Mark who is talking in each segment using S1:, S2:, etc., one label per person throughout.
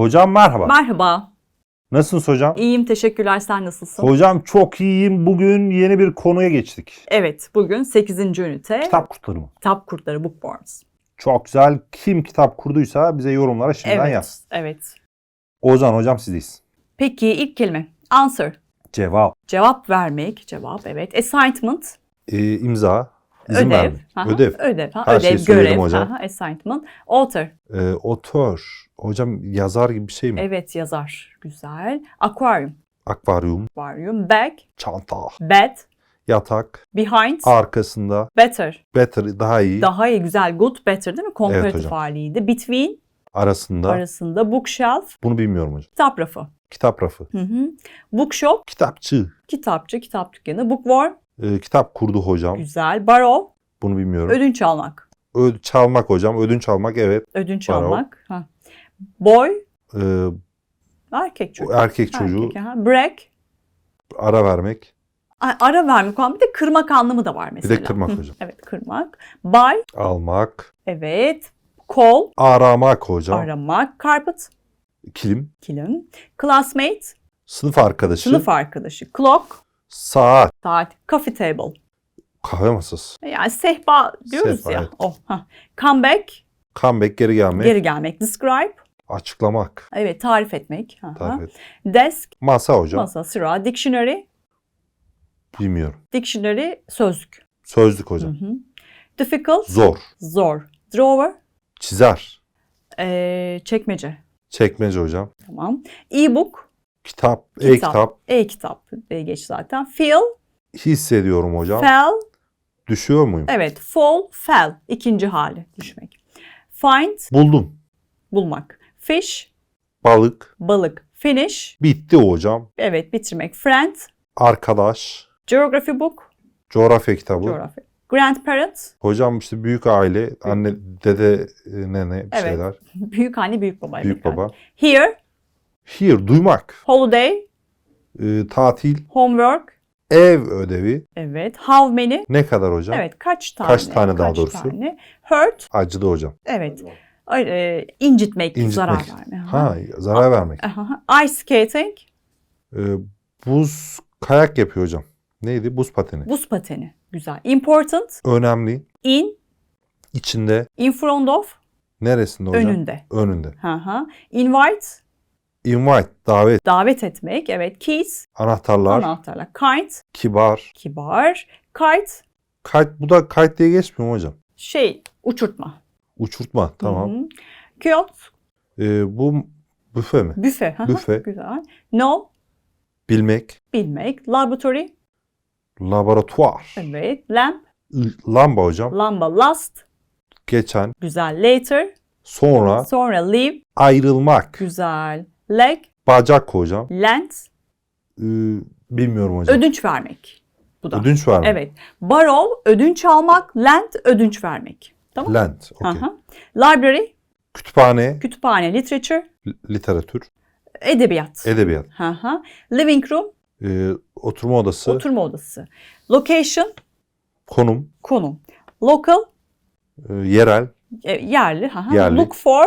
S1: Hocam merhaba.
S2: Merhaba.
S1: Nasılsınız hocam?
S2: İyiyim, teşekkürler. Sen nasılsın?
S1: Hocam çok iyiyim. Bugün yeni bir konuya geçtik.
S2: evet, bugün 8. ünite.
S1: Kitap kurtları mı?
S2: Kitap kurtları, bookworms.
S1: Çok güzel. Kim kitap kurduysa bize yorumlara şimdiden
S2: Evet,
S1: yaz.
S2: evet.
S1: Ozan hocam sizdeyiz.
S2: Peki ilk kelime. Answer.
S1: Cevap.
S2: Cevap vermek, cevap evet. Assignment,
S1: Ee, imza. İzin
S2: ödev.
S1: verme.
S2: Aha,
S1: Ödev.
S2: Ödev, ha,
S1: Her
S2: ödev,
S1: şeyi söyledim
S2: görev.
S1: hocam.
S2: Aha, assignment. Author.
S1: Ee, otör. Hocam yazar gibi bir şey mi?
S2: Evet, yazar. Güzel. Aquarium.
S1: Akvaryum.
S2: Aquarium. Bag.
S1: Çanta.
S2: Bed.
S1: Yatak.
S2: Behind.
S1: Arkasında.
S2: Better.
S1: Better. Daha iyi.
S2: Daha iyi, güzel. Good, better değil mi? Komparatif
S1: hocam.
S2: haliydi. Between.
S1: Arasında.
S2: Arasında. Bookshelf.
S1: Bunu bilmiyorum hocam.
S2: Kitap rafı.
S1: Kitap rafı.
S2: Hı hı. Bookshop.
S1: Kitapçı.
S2: Kitapçı, kitap dükkanı. Bookworm.
S1: Ee, kitap kurdu hocam.
S2: Güzel. Borrow.
S1: Bunu bilmiyorum.
S2: Ödünç almak.
S1: Ö- çalmak hocam. Ödünç almak evet.
S2: Ödünç
S1: Borrow.
S2: almak. Ha. Boy.
S1: Ee,
S2: Erkek çocuk.
S1: o erkek çocuğu
S2: Erkek, aha. Break.
S1: ara vermek.
S2: A- Ara vermek falan. Bir de kırmak anlamı da var mesela.
S1: kırmak
S2: Hı,
S1: hocam.
S2: Evet kırmak. Buy.
S1: Almak.
S2: Evet. Call.
S1: Aramak hocam.
S2: Aramak. Carpet.
S1: Kilim.
S2: Kilim. Classmate.
S1: Sınıf arkadaşı.
S2: Sınıf arkadaşı. Clock.
S1: Saat.
S2: Saat. Coffee table.
S1: Kahve masası.
S2: Yani sehpa diyoruz
S1: Sehpa,
S2: ya.
S1: evet.
S2: Oh, ha. Comeback.
S1: Comeback geri gelmek.
S2: Geri gelmek. Describe.
S1: Açıklamak.
S2: Evet tarif etmek. Aha.
S1: Tarif et.
S2: Desk.
S1: Masa hocam.
S2: Masa. Sıra. Dictionary.
S1: Bilmiyorum.
S2: Dictionary. Sözlük.
S1: Sözlük hocam.
S2: Hı hı. Difficult.
S1: Zor.
S2: Zor. Drawer.
S1: Çizer.
S2: Ee, çekmece.
S1: Çekmece hocam.
S2: Tamam. E-book.
S1: Kitap. E-kitap.
S2: E-kitap. E geç zaten. Feel.
S1: Hissediyorum hocam.
S2: Fell.
S1: Düşüyor muyum?
S2: Evet. Fall. Fell. İkinci hali. Düşmek. Find.
S1: Buldum.
S2: Bulmak. Fish.
S1: Balık.
S2: Balık. Finish.
S1: Bitti hocam.
S2: Evet. Bitirmek. Friend.
S1: Arkadaş.
S2: Geography book.
S1: Coğrafya kitabı.
S2: Coğrafya. Grandparent.
S1: Hocam işte büyük aile, anne, dede, e, nene bir
S2: Evet.
S1: şeyler.
S2: Büyük anne, büyük baba.
S1: Büyük baba.
S2: Here.
S1: Here, duymak.
S2: Holiday.
S1: E, tatil,
S2: Homework.
S1: ev ödevi.
S2: Evet. How many?
S1: Ne kadar hocam?
S2: Evet. Kaç tane?
S1: Kaç tane daha
S2: Kaç
S1: doğrusu?
S2: tane? Hurt.
S1: Acıdı hocam.
S2: Evet. E, incitmek,
S1: İncitmek.
S2: zarar verme.
S1: Ha, zarar vermek.
S2: Aha. Ice skating,
S1: E, buz kayak yapıyor hocam. Neydi? Buz pateni.
S2: buz pateni. Güzel. Important,
S1: Önemli.
S2: in,
S1: İçinde.
S2: in front of,
S1: Neresinde hocam?
S2: önünde.
S1: Önünde.
S2: Hı hı. Invite,
S1: Invite, davet,
S2: davet etmek. Evet. Keys,
S1: anahtarlar,
S2: anahtarlar. Kind,
S1: kibar.
S2: kibar. Kite,
S1: Kite, bu da kite diye geçmiyor mu hocam?
S2: şey, uçurtma.
S1: Uçurtma, tamam.
S2: Hı hı. Kiosk,
S1: E, bu büfe mi?
S2: büfe. Hı hı.
S1: Büfe.
S2: Güzel. No,
S1: Bilmek,
S2: bilmek. Laboratory,
S1: laboratuvar.
S2: evet. Lamp,
S1: Lamba hocam.
S2: lamba. Last,
S1: Geçen,
S2: güzel. Later,
S1: sonra,
S2: sonra leave,
S1: ayrılmak.
S2: güzel. Leg,
S1: Bacak hocam.
S2: lens,
S1: Ee, bilmiyorum hocam.
S2: ödünç vermek. Bu da.
S1: Ödünç var mı?
S2: Evet. Borrow ödünç almak, lend ödünç vermek. Tamam.
S1: Lent. okey.
S2: Aha. Library
S1: Kütüphane,
S2: kütüphane, literature,
S1: li- literatür,
S2: edebiyat.
S1: edebiyat.
S2: Aha. Living room
S1: Ee, oturma odası,
S2: oturma odası. Location
S1: konum,
S2: konum. Local
S1: e, yerel,
S2: e, yerli. Aha.
S1: Yerli.
S2: Look for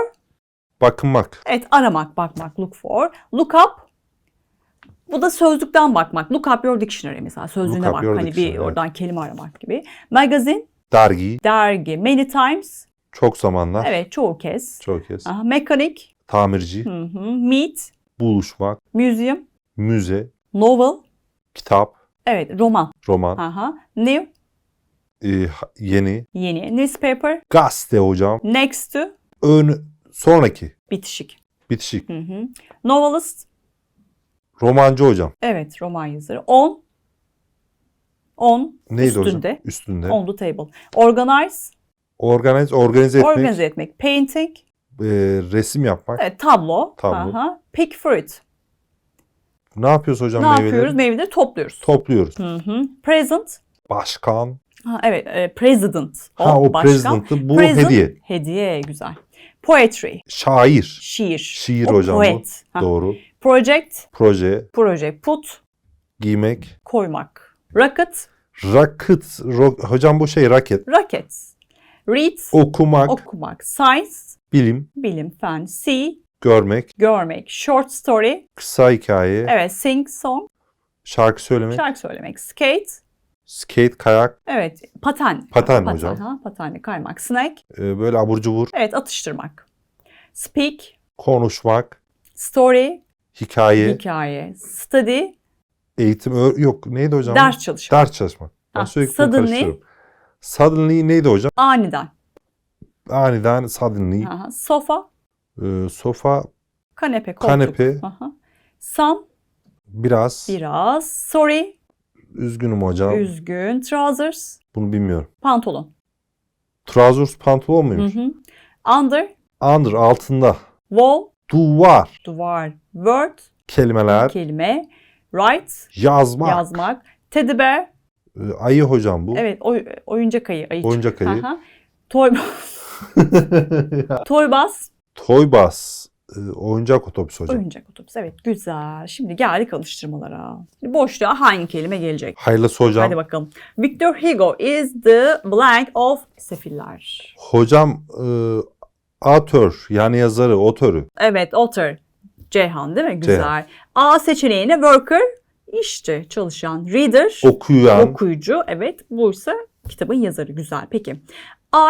S1: bakınmak.
S2: evet aramak, bakmak. Look for. Look up bu da sözlükten bakmak. Look up your dictionary mesela. Sözlüğüne
S1: Look up
S2: bak.
S1: your
S2: Hani
S1: dictionary,
S2: bir
S1: evet.
S2: oradan kelime aramak gibi. Magazine,
S1: Dergi,
S2: dergi. Many times.
S1: çok zamanlar,
S2: Evet çoğu kez.
S1: çok kez.
S2: Aha. Mechanic.
S1: Tamirci,
S2: Hı hı. Meet.
S1: buluşmak,
S2: Museum.
S1: müze,
S2: Novel.
S1: kitap,
S2: Evet roman.
S1: roman,
S2: Aha. New.
S1: e, ha- yeni,
S2: Yeni. Newspaper.
S1: gazete hocam,
S2: Next to.
S1: ön, sonraki,
S2: Bitişik.
S1: bitişik,
S2: Hı hı. Novelist.
S1: romancı hocam.
S2: Evet roman yazarı. On. On.
S1: Neydi
S2: üstünde.
S1: hocam? Üstünde.
S2: On the table. Organize.
S1: Organize, organize etmek,
S2: Organize etmek. Painting.
S1: e, resim yapmak.
S2: Evet tablo.
S1: Tablo.
S2: Aha. Pick fruit.
S1: Ne yapıyoruz hocam
S2: ne
S1: meyveleri?
S2: yapıyoruz? Meyveleri topluyoruz.
S1: Topluyoruz.
S2: Hı hı. Present.
S1: Başkan.
S2: Ha, evet. e, president.
S1: Ha o
S2: başkan.
S1: president'ı bu
S2: Present,
S1: hediye.
S2: Hediye güzel. Poetry.
S1: Şair.
S2: Şiir.
S1: Şiir
S2: O
S1: hocam bu.
S2: poet. Ha.
S1: Doğru.
S2: Project.
S1: Proje,
S2: Proje. Put.
S1: giymek.
S2: Koymak. Rocket.
S1: Rakıt. ro- hocam bu şey raket.
S2: Rocket. Read.
S1: Okumak.
S2: Okumak. Science.
S1: bilim.
S2: Bilim. Fen. See.
S1: görmek,
S2: Görmek. Short story.
S1: kısa hikaye,
S2: Evet. Sing song.
S1: şarkı söylemek,
S2: Şarkı söylemek. Skate.
S1: Skate, kayak,
S2: Evet. Paten.
S1: Paten hocam.
S2: Ha, patenle kaymak. Snack.
S1: e, böyle abur cubur,
S2: Evet. Atıştırmak. Speak.
S1: konuşmak,
S2: Story.
S1: hikaye,
S2: Hikaye. Study.
S1: eğitim, yok neydi hocam?
S2: Ders çalışmak.
S1: Ders çalışmak. Ben
S2: Ha,
S1: sürekli bunu
S2: suddenly.
S1: Suddenly neydi hocam?
S2: Aniden.
S1: Aniden suddenly.
S2: Aha. Sofa.
S1: E, sofa,
S2: Kanepe. Koltuk.
S1: Kanepe.
S2: Aha. Some.
S1: biraz.
S2: Biraz. Sorry.
S1: Üzgünüm hocam.
S2: Üzgün. Trousers.
S1: Bunu bilmiyorum.
S2: Pantolon.
S1: Trousers pantolon
S2: Hı
S1: muymuş?
S2: hı. Under.
S1: Under altında.
S2: Wall.
S1: Duvar.
S2: Duvar. Word.
S1: Kelimeler.
S2: Kelime. Write.
S1: Yazmak.
S2: Yazmak. Teddy bear.
S1: E, ayı hocam bu.
S2: Evet. oy- oyuncak ayı. ayıcık.
S1: Oyuncak ayı.
S2: Aha. Toy, toy bus.
S1: E, oyuncak otobüs hocam.
S2: Oyuncak otobüs. Evet. Güzel. Şimdi geldik alıştırmalara. Şimdi boşluğa hangi kelime gelecek?
S1: Hayırlısı hocam.
S2: Hadi bakalım. Victor Hugo is the blank of sefiller.
S1: Hocam e, author yani yazarı, otörü.
S2: Evet, author. Ceyhan değil mi? Güzel.
S1: Ceyhan.
S2: A seçeneğine worker, işte çalışan. Reader,
S1: Okuyan.
S2: okuyucu. Evet, buysa kitabın yazarı. Güzel. Peki.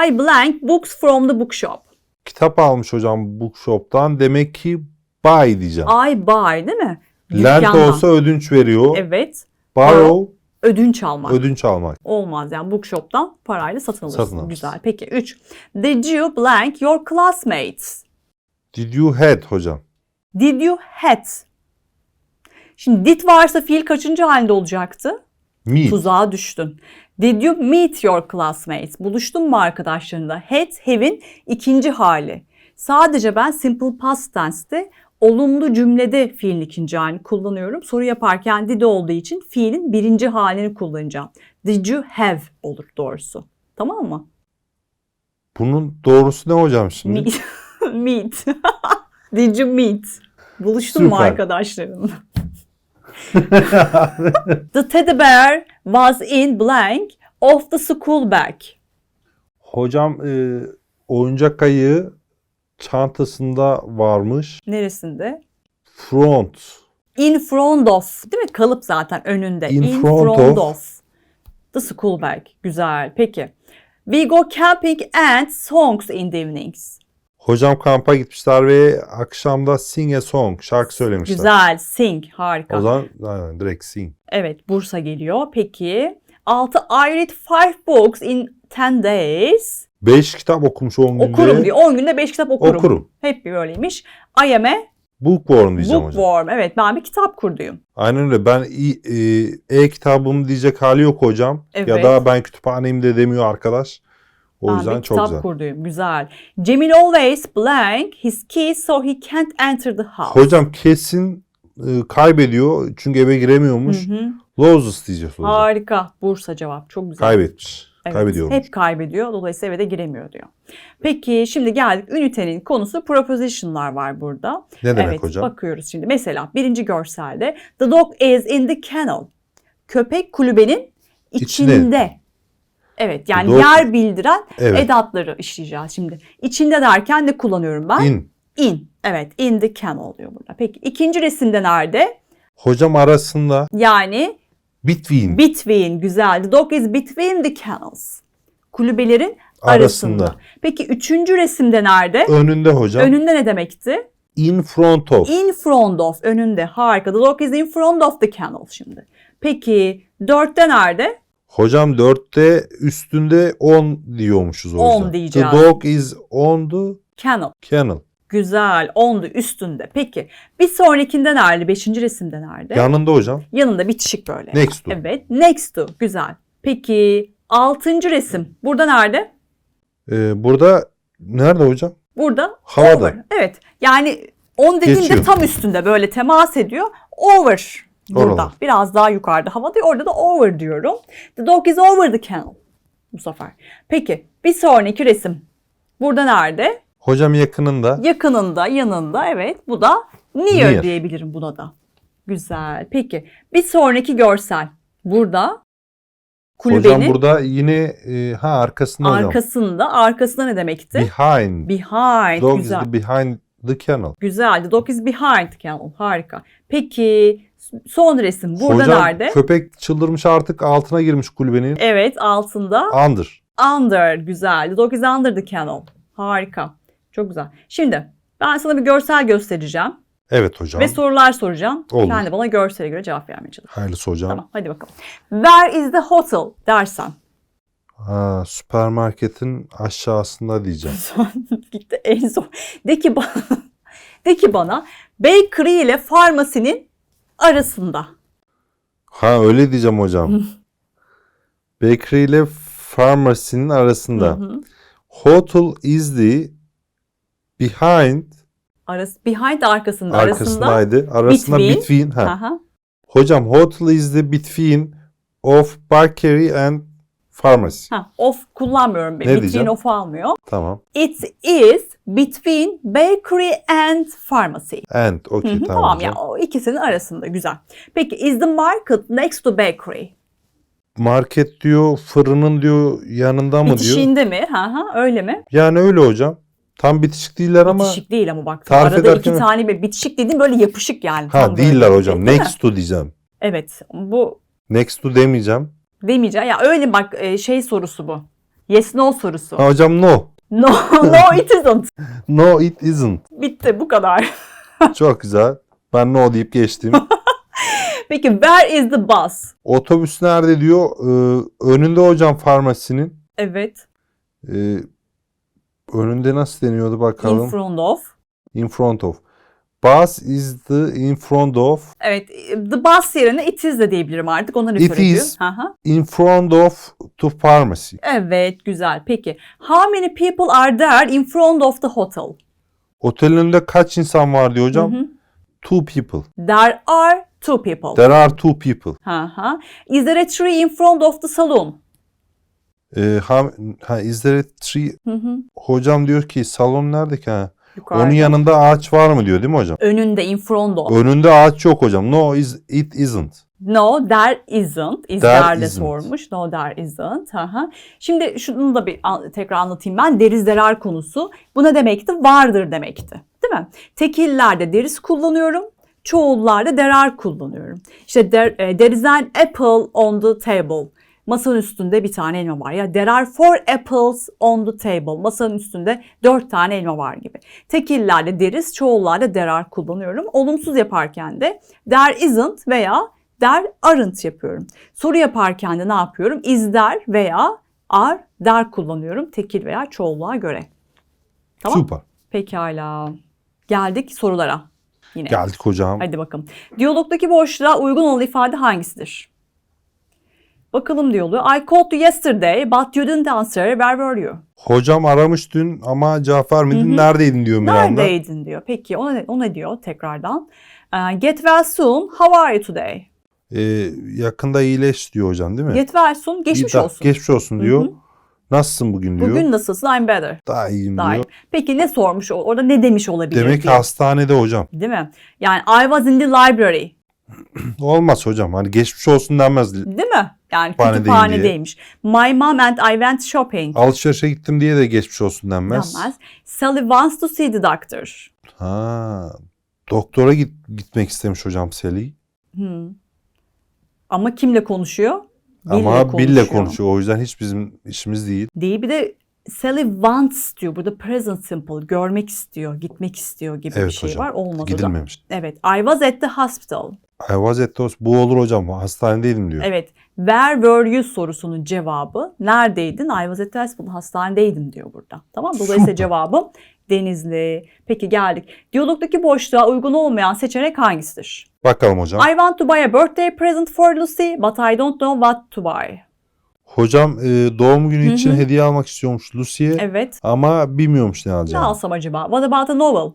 S2: I blank books from the bookshop.
S1: Kitap almış hocam bookshop'tan. Demek ki buy diyeceğim.
S2: I buy değil mi?
S1: Lent
S2: Dükkandan.
S1: olsa ödünç veriyor.
S2: Evet.
S1: Borrow
S2: Ödünç almak.
S1: ödünç almak.
S2: Olmaz yani bookshop'tan parayla satın alırsın.
S1: Satın alırsın.
S2: Güzel. Peki 3. Did you blank your classmates?
S1: Did you had hocam?
S2: Did you had? Şimdi did varsa fiil kaçıncı halinde olacaktı?
S1: Meet.
S2: Tuzağa düştün. Did you meet your classmates? Buluştun mu arkadaşlarınla? Had, have'in ikinci hali. Sadece ben simple past tense'te olumlu cümlede fiilin ikinci halini kullanıyorum. Soru yaparken did olduğu için fiilin birinci halini kullanacağım. Did you have olur doğrusu. Tamam mı?
S1: Bunun doğrusu ne hocam şimdi?
S2: Meet. Did you meet? Buluştun mu arkadaşlarınla? The teddy bear was in blank of the school bag.
S1: Hocam e, oyuncak ayı çantasında varmış.
S2: Neresinde?
S1: Front.
S2: In front of. Değil mi? Kalıp zaten önünde.
S1: In front of.
S2: The school bag. Güzel. Peki. We go camping and songs in the evenings.
S1: Hocam kampa gitmişler ve akşamda sing a song şarkı söylemişler.
S2: Güzel. Sing. Harika.
S1: O zaman aynen, direkt sing.
S2: Evet. Bursa geliyor. Peki. 6. I read 5 books in 10 days.
S1: 5 kitap okumuş 10 günde.
S2: Okurum diyor. 10 günde 5 kitap okurum.
S1: Okurum.
S2: Hep böyleymiş. I am a
S1: Bookworm diyeceğim hocam.
S2: bookworm. Evet ben bir kitap kurduyum.
S1: Aynen öyle. Ben i- e, e-kitabım diyecek hali yok hocam. Ya
S2: Evet.
S1: da ben kütüphaneyim de demiyor arkadaş. O
S2: ben
S1: yüzden
S2: bir
S1: çok
S2: kitap
S1: güzel.
S2: kurduyum. Güzel. Cemil always blank his keys so he can't enter the house.
S1: Hocam kesin e, kaybediyor çünkü eve giremiyormuş.
S2: Hı hı.
S1: Loses diyeceğiz hocam.
S2: Harika. Bursa cevap. Çok güzel.
S1: Kaybetmiş.
S2: Evet,
S1: Kaybediyormuş.
S2: Hep kaybediyor. Dolayısıyla eve de giremiyor diyor. Peki şimdi geldik ünitenin konusu preposition'lar var burada.
S1: Ne demek
S2: evet
S1: hocam?
S2: bakıyoruz şimdi. Mesela birinci görselde the dog is in the kennel. Köpek kulübenin içinde.
S1: İçinde.
S2: Evet yani
S1: Dog-
S2: yer bildiren
S1: Evet.
S2: edatları işleyeceğiz şimdi. İçinde derken ne kullanıyorum ben?
S1: In.
S2: In. Evet in the kennel diyor burada. Peki ikinci resimde nerede?
S1: Hocam arasında
S2: Yani
S1: between
S2: between güzel. The dog is between the kennels. Kulübelerin arasında.
S1: arasında.
S2: Peki üçüncü resimde nerede?
S1: Önünde hocam.
S2: Önünde ne demekti?
S1: In front of.
S2: In front of. Önünde. Harika. The dog is in front of the kennel şimdi. Peki dörtte nerede?
S1: Hocam dörtte üstünde on diyormuşuz o
S2: On
S1: yüzden.
S2: diyeceğiz.
S1: The dog is on the
S2: Kennel.
S1: kennel.
S2: Güzel. Ondu üstünde. Peki bir sonrakinde nerede? Beşinci resimde nerede?
S1: Yanında hocam.
S2: Yanında bitişik böyle.
S1: Next to.
S2: Evet. Next to. Güzel. Peki altıncı resim. Burada nerede?
S1: Ee, burada nerede hocam?
S2: Burada.
S1: Havada.
S2: Over. Evet. Yani on dediğinde
S1: Geçiyor.
S2: tam üstünde böyle temas ediyor. Over. Burada.
S1: Oralar.
S2: Biraz daha yukarıda havada. Orada da over diyorum. The dog is over the kennel. Bu sefer. Peki bir sonraki resim. Burada nerede?
S1: Hocam yakınında.
S2: Yakınında, yanında. Evet. Bu da near,
S1: Near.
S2: diyebilirim buna da. Güzel. Peki bir sonraki görsel. Burada kulübenin
S1: Hocam burada yine e, ha arkasında hocam.
S2: arkasında. Arkasında ne demekti?
S1: Behind.
S2: Behind.
S1: Dog
S2: Güzel.
S1: is the behind the kennel.
S2: Güzel. The dog is behind the kennel. Harika. Peki son resim burada
S1: Hocam
S2: nerede?
S1: köpek çıldırmış artık altına girmiş kulübenin.
S2: Evet altında.
S1: Under.
S2: Under. Güzel. The dog is under the kennel. Harika. Çok güzel. Şimdi ben sana bir görsel göstereceğim.
S1: Evet hocam.
S2: Ve sorular soracağım.
S1: Olur.
S2: Sen de bana görsele göre cevap vermeye çalış.
S1: Hayırlısı hocam.
S2: Tamam hadi bakalım. Where is the hotel dersen.
S1: Ha, süpermarketin aşağısında diyeceğim.
S2: Gitti en son. De ki bana, de ki bana bakery ile farmasinin arasında.
S1: Ha öyle diyeceğim hocam. Bakery ile pharmacy'nin arasında.
S2: Hı hı.
S1: Hotel is the behind
S2: Arası, behind arkasında,
S1: arkasındaydı. Arasında
S2: Between.
S1: between. ha.
S2: Aha.
S1: Hocam hotel is the between of bakery and pharmacy.
S2: Ha, of kullanmıyorum.
S1: Ne
S2: Between
S1: diyeceğim?
S2: of almıyor.
S1: Tamam.
S2: It is between bakery and pharmacy.
S1: And okey tamam,
S2: tamam ya o ikisinin arasında güzel. Peki is the market next to bakery?
S1: Market diyor fırının diyor yanında mı diyor.
S2: Bitişinde mi? Ha ha öyle mi?
S1: Yani öyle hocam. Tam bitişik değiller ama
S2: bitişik değil ama bak.
S1: tarif
S2: Arada iki
S1: ederken-
S2: tane bir bitişik dediğim böyle yapışık yani.
S1: ha
S2: böyle
S1: değiller
S2: değil
S1: hocam.
S2: mi?
S1: Next to diyeceğim.
S2: Evet bu
S1: Next to demeyeceğim.
S2: Demeyeceğim. Ya öyle bak e, şey sorusu bu. Yes no sorusu.
S1: Ha, hocam no.
S2: No no it isn't.
S1: No it isn't.
S2: Bitti bu kadar.
S1: Çok güzel. Ben no deyip geçtim.
S2: Peki where is the bus?
S1: Otobüs nerede diyor. Ee, önünde hocam farmasinin.
S2: Evet.
S1: Ee, önünde nasıl deniyordu bakalım.
S2: In front of.
S1: In front of. Bus is the in front of.
S2: Evet. The bus yerine it is de diyebilirim artık. Ona refer
S1: It is. In front of to pharmacy.
S2: Evet güzel. Peki. How many people are there in front of the hotel?
S1: Otelin önünde kaç insan var diyor hocam. Two people.
S2: There are two people.
S1: There are two people.
S2: Hı. Is there a tree in front of the saloon?
S1: Ee, ha, ha, is there a tree? Hocam diyor ki salon nerede ki? Ha?
S2: Yukarıda.
S1: Onun yanında ağaç var mı diyor değil mi hocam?
S2: Önünde in front of.
S1: Önünde ağaç yok hocam. No is it isn't.
S2: No, there isn't. Is
S1: There
S2: there de
S1: isn't.
S2: sormuş. No, there isn't. Aha. Şimdi şunu da bir tekrar anlatayım ben. Deriz derar konusu. Bu ne demekti? Vardır demekti. Değil mi? Tekillerde deriz kullanıyorum. Çoğullarda derar kullanıyorum. İşte there, there is an apple on the table. Masanın üstünde bir tane elma var. Ya there are four apples on the table. Masanın üstünde dört tane elma var gibi. Tekillerde deriz, çoğullarda derar kullanıyorum. Olumsuz yaparken de there isn't veya there aren't yapıyorum. Soru yaparken de ne yapıyorum? Is there veya are there kullanıyorum tekil veya çoğulluğa göre. Tamam.
S1: Süper.
S2: Pekala. Geldik sorulara. Yine.
S1: Geldik hocam.
S2: Hadi bakalım. Diyalogdaki boşluğa uygun olan ifade hangisidir? Bakalım diyaloğu. I called you yesterday but you didn't answer. Where were you?
S1: Hocam aramış dün ama cevap vermedin.
S2: Hı hı.
S1: Neredeydin diyor Miranda.
S2: Neredeydin diyor. Peki o ne, o ne diyor tekrardan? Ee, Get well soon. How are you today?
S1: Ee, yakında iyileş diyor hocam değil mi?
S2: Get well soon. Geçmiş
S1: İyi
S2: olsun.
S1: Geçmiş olsun diyor.
S2: Hı hı.
S1: Nasılsın bugün diyor.
S2: Bugün nasılsın? I'm better.
S1: Daha iyiyim
S2: Daha iyi.
S1: diyor.
S2: Peki ne sormuş? Orada ne demiş olabilir?
S1: Demek ki hastanede hocam.
S2: Değil mi? Yani I was in the library.
S1: Olmaz hocam. Hani geçmiş olsun denmez.
S2: Değil mi? Yani kütüphanedeymiş. My mom and I went shopping.
S1: Alışverişe gittim diye de geçmiş olsun denmez.
S2: Denmez. Sally wants to see the doctor.
S1: Ha. Doktora git, gitmek istemiş hocam Sally.
S2: Hmm. Ama kimle konuşuyor? Bill'le
S1: Ama Bill'le konuşuyor. O yüzden hiç bizim işimiz değil.
S2: Değil bir de Sally wants diyor. Burada present simple. Görmek istiyor, gitmek istiyor gibi bir
S1: Evet
S2: şey
S1: hocam.
S2: var. Olmaz.
S1: Gidilmemiş.
S2: Evet. I was at the hospital.
S1: I was at the hos- Bu olur hocam. Hastanedeydim diyor.
S2: Evet. Where were you sorusunun cevabı neredeydin? I was at the hospital. Hastanedeydim diyor burada. Tamam. Dolayısıyla cevabım Denizli. Peki geldik. Diyalogdaki boşluğa uygun olmayan seçenek hangisidir?
S1: Bakalım hocam.
S2: I want to buy a birthday present for Lucy but I don't know what to buy.
S1: Hocam e, doğum günü
S2: Hı
S1: için hediye almak istiyormuş Lucy'ye.
S2: Evet.
S1: Ama bilmiyormuş ne
S2: Ne
S1: alacağını.
S2: alsam acaba? What about a novel?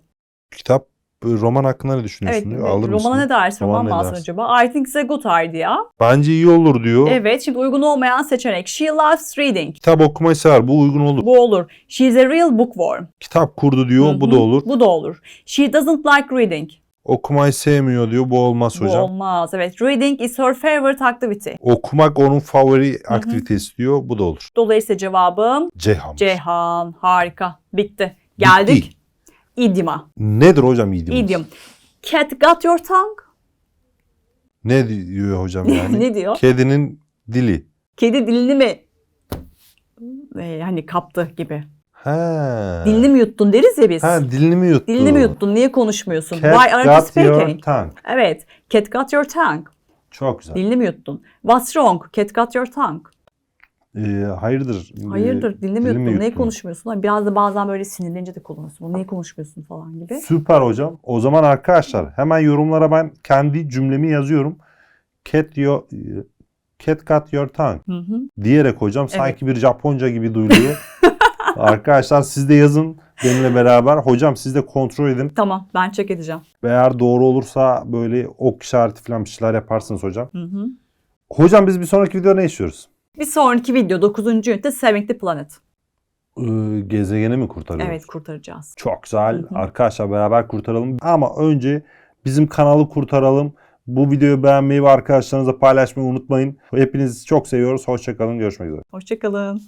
S1: Kitap e, roman hakkında ne düşünüyorsun
S2: Evet.
S1: diyor. Alır
S2: romana
S1: mısın?
S2: ne dersin?
S1: Roman
S2: Roman
S1: ne
S2: mı alsın
S1: dersin?
S2: acaba? I think it's a good idea.
S1: Bence iyi olur diyor.
S2: Evet. Şimdi uygun olmayan seçenek. She loves reading.
S1: Kitap okumayı sever. Bu uygun olur.
S2: Bu olur. She's a real bookworm.
S1: Kitap kurdu diyor. Bu
S2: hı.
S1: da olur.
S2: Bu da olur. She doesn't like reading.
S1: Okumayı sevmiyor diyor. Bu olmaz
S2: Bu
S1: hocam.
S2: olmaz. Evet. Reading is her favorite activity.
S1: Okumak onun favori aktivitesi diyor. Bu da olur.
S2: Dolayısıyla cevabım
S1: Ceyhan.
S2: Ceyhan. Harika. Bitti. Geldik.
S1: Bitti.
S2: idioma.
S1: Nedir hocam idiom?
S2: Idiom. Cat got your tongue.
S1: Ne diyor hocam yani?
S2: ne diyor?
S1: Kedinin dili.
S2: Kedi dilini mi e, hani kaptı gibi.
S1: Ha.
S2: Dilini mi yuttun deriz ya biz.
S1: Ha dilini mi yuttu?
S2: Dilini mi yuttun? Niye konuşmuyorsun?
S1: Cat
S2: Why aren't you
S1: got your
S2: speaking?
S1: tongue.
S2: Evet. Cat got your tongue.
S1: Çok güzel.
S2: Dilini mi yuttun? What's wrong? Cat got your tongue.
S1: Ee, hayırdır?
S2: Hayırdır
S1: Ee,
S2: dilini mi yuttun? Niye
S1: yuttun?
S2: konuşmuyorsun? Hani Biraz da bazen böyle sinirlenince de kullanıyorsun. Niye konuşmuyorsun falan gibi.
S1: Süper hocam. O zaman arkadaşlar hemen yorumlara ben kendi cümlemi yazıyorum. Cat your, cat got your tongue
S2: Hı hı.
S1: diyerek hocam sanki bir Japonca gibi duyuluyor. arkadaşlar siz de yazın benimle beraber. Hocam siz de kontrol edin.
S2: Tamam ben check edeceğim.
S1: Eğer doğru olursa böyle ok işareti falan bir şeyler yaparsınız hocam.
S2: Hı hı.
S1: Hocam biz bir sonraki videoda ne işliyoruz?
S2: Bir sonraki video 9. ünite Saving the Planet.
S1: Ee, gezegeni mi kurtarıyoruz?
S2: Evet kurtaracağız.
S1: Çok güzel.
S2: Hı hı.
S1: Arkadaşlar beraber kurtaralım. Ama önce bizim kanalı kurtaralım. Bu videoyu beğenmeyi ve arkadaşlarınızla paylaşmayı unutmayın. Hepinizi çok seviyoruz. Hoşçakalın. Görüşmek üzere.
S2: Hoşçakalın.